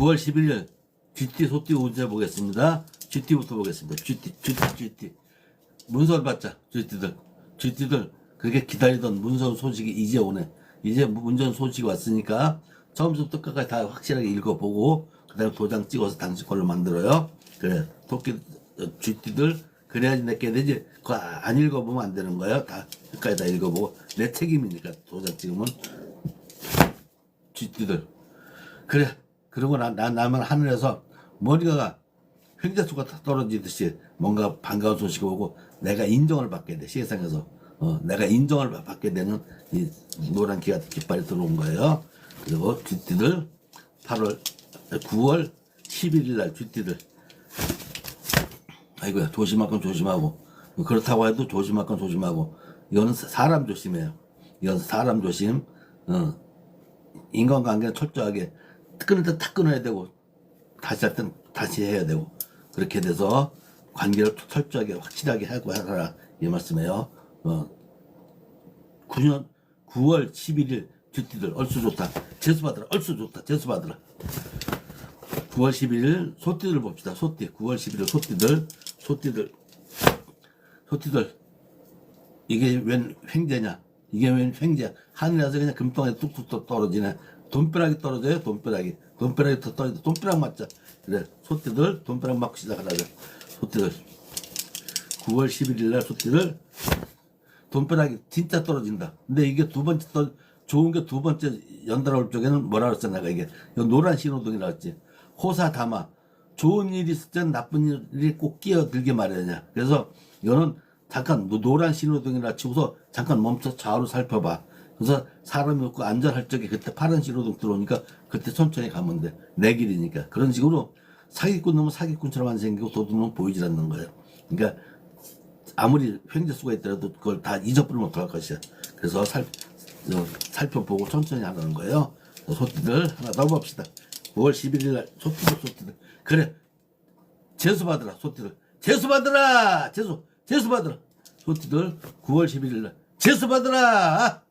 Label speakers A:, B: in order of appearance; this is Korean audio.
A: 9월 11일 GT 소띠 운세 보겠습니다. GT부터 보겠습니다. GT, GT, GT. 문서를 받자, GT들. GT들, 그렇게 기다리던 문서 소식이 이제 오네. 이제 문전 소식이 왔으니까 처음부터 끝까지 다 확실하게 읽어보고, 그 다음에 도장 찍어서 당신 걸로 만들어요. 그래, 토끼, 어, GT들, 그래야지 내게 되지. 그거 안 읽어보면 안 되는 거야. 다, 끝까지 다 읽어보고. 내 책임이니까, 도장 찍으면. GT들. 그래. 그러고 나, 나, 나면 하늘에서 머리가 횡재수가 다 떨어지듯이 뭔가 반가운 소식이 오고 내가 인정을 받게 돼. 세상에서. 어, 내가 인정을 받- 받게 되는 이 노란 기가 깃발이 들어온 거예요. 그리고 GT들 8월, 9월 11일 날 GT들. 아이고야, 조심할 건 조심하고. 그렇다고 해도 조심할 건 조심하고. 이거는 사- 사람 조심해요. 이건 사람 조심. 어, 인간관계는 철저하게 때탁 끊어야 되고 다시 할 땐 다시 해야 되고 그렇게 돼서 관계를 철저하게 확실하게 하고 하라 이 말씀이에요. 어, 9년 9월 11일 쥐띠들 얼쑤 좋다. 재수 받으라. 얼쑤 좋다. 재수 받으라. 9월 11일 소띠들 봅시다. 소띠. 9월 11일 소띠들. 소띠들. 소띠들. 이게 웬 횡재냐? 이게 웬 횡재야? 하늘에서 그냥 금덩이 뚝뚝 떠- 떨어지네. 돈벼락이 떨어져요, 돈벼락이. 돈벼락이 더 떨어져. 돈벼락 맞자. 그래, 소띠들, 돈벼락 맞고 시작하라자. 소띠들. 9월 11일 날 소띠들, 돈벼락이 진짜 떨어진다. 근데 이게 두 번째 떨, 좋은 게 두 번째 연달아 올 쪽에는 뭐라 그랬어, 내가 이게. 노란 신호등이라 했지. 호사 담아. 좋은 일이 있을 땐 나쁜 일이 꼭 끼어들게 마련이야. 그래서 이거는 잠깐 노- 노란 신호등이라 치고서 잠깐 멈춰 좌우로 살펴봐. 그래서 사람이 없고 안전할 적에 그때 파란 신호등 들어오니까 그때 천천히 가면 돼. 내 길이니까. 그런 식으로 사기꾼 놈은 사기꾼처럼 안 생기고 도둑놈은 보이질 않는 거예요. 그러니까 아무리 횡재수가 있더라도 그걸 다 잊어버리면 어떡할 것이야. 그래서 살, 어, 살펴보고 천천히 하라는 거예요. 소띠들 하나 더 봅시다. 9월 11일 날 소띠들 소띠들 그래 재수 받으라 소띠들 재수 받으라 재수 재수 받으라 소띠들 9월 11일 날 재수 받으라